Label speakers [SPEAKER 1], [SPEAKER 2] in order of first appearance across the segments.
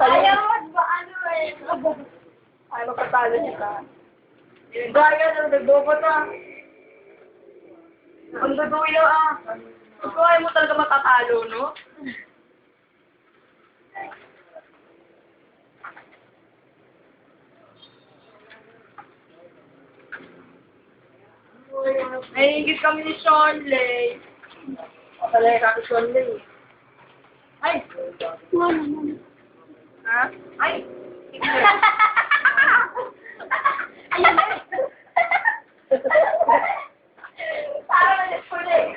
[SPEAKER 1] Ayaw, ba ano eh.
[SPEAKER 2] Ay, magpatalo siya. Gaya ng nagbobo na. Ang duduyo ah. Ay mo talaga matatalo, no? Nahingit kami ni Shonley. Kalay ka ni Shonley. Ay! Ha? Ay!
[SPEAKER 1] Ayun na. Parang nag-pula eh.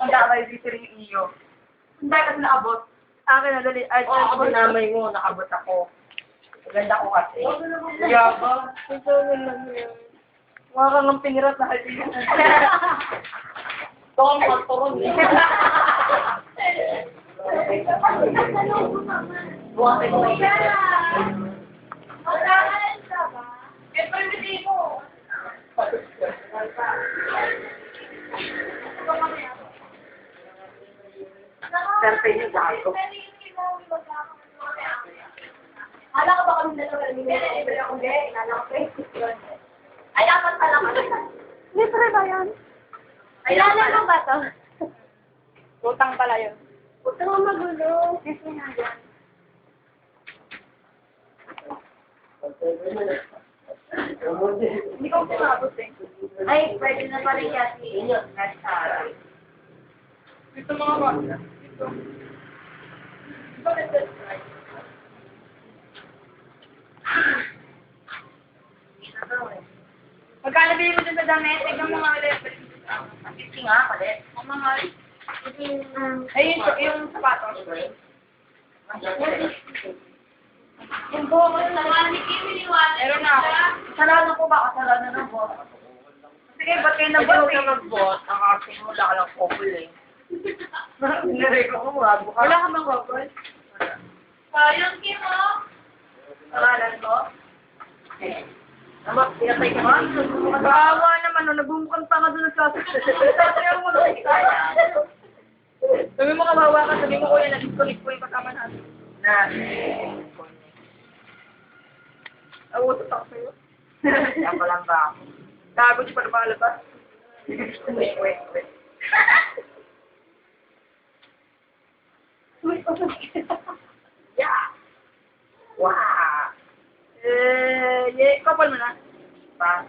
[SPEAKER 2] Ang damay dito rin yung iyo. Hindi kasi naabot. Akin na dali. Ay,
[SPEAKER 3] Oo, ako dinamay mo, nakabot ako. Maganda ko kasi.
[SPEAKER 2] Yaba. Ito lang yan. Mukha kang ang pingirat na hali.
[SPEAKER 3] Ito ang mga turon eh. Kayo Siyempre yung gago.
[SPEAKER 1] Hala ka ba kami dalawa ng minute? Hindi, inala ko Facebook. Ay, dapat pala kami.
[SPEAKER 2] Libre ba yan?
[SPEAKER 1] Kilala mo ba to?
[SPEAKER 2] Utang pala yun.
[SPEAKER 1] Huwag kang magulo. Kasi nga yan.
[SPEAKER 2] Hindi ko sumabot eh.
[SPEAKER 1] Ay, pwede na pala kasi. Nasa.
[SPEAKER 2] Ito mga ba? Magkano bili mo dun sa damit? Tignan mo nga ulit.
[SPEAKER 3] Fifty nga, palit.
[SPEAKER 2] Ang mahal. Ay, yung, sapatos.
[SPEAKER 1] Yung buhok ko sa mga ni Kim iniwanan.
[SPEAKER 2] Meron na ako.
[SPEAKER 3] Kasalanan ko ba? Kasalanan ng boss.
[SPEAKER 2] Sige, ba't kayo
[SPEAKER 3] Hindi
[SPEAKER 2] nabot
[SPEAKER 3] ako
[SPEAKER 2] eh?
[SPEAKER 3] na mag-boss. Nakasimula ka lang couple eh. Nire ko mo, wag ka.
[SPEAKER 2] Wala ka bang bubble?
[SPEAKER 1] Sayang Kim oh.
[SPEAKER 2] Pangalan ko?
[SPEAKER 3] Ama, pinatay ka ba?
[SPEAKER 2] Bawa naman, no, nagbumukang tanga doon nagsasabi. Sabi mo, Sabi mo kawawa ka, sabi mo kuya, nag-disconnect ko yung kasama natin.
[SPEAKER 3] Na.
[SPEAKER 2] Awutot ako sa'yo.
[SPEAKER 3] Yan pa lang ba ako?
[SPEAKER 2] Gago, di pa na makalabas.
[SPEAKER 3] Wait, wait, wait. Yeah! Wow!
[SPEAKER 2] Eh, yeah, kapal mo na.
[SPEAKER 3] Pa.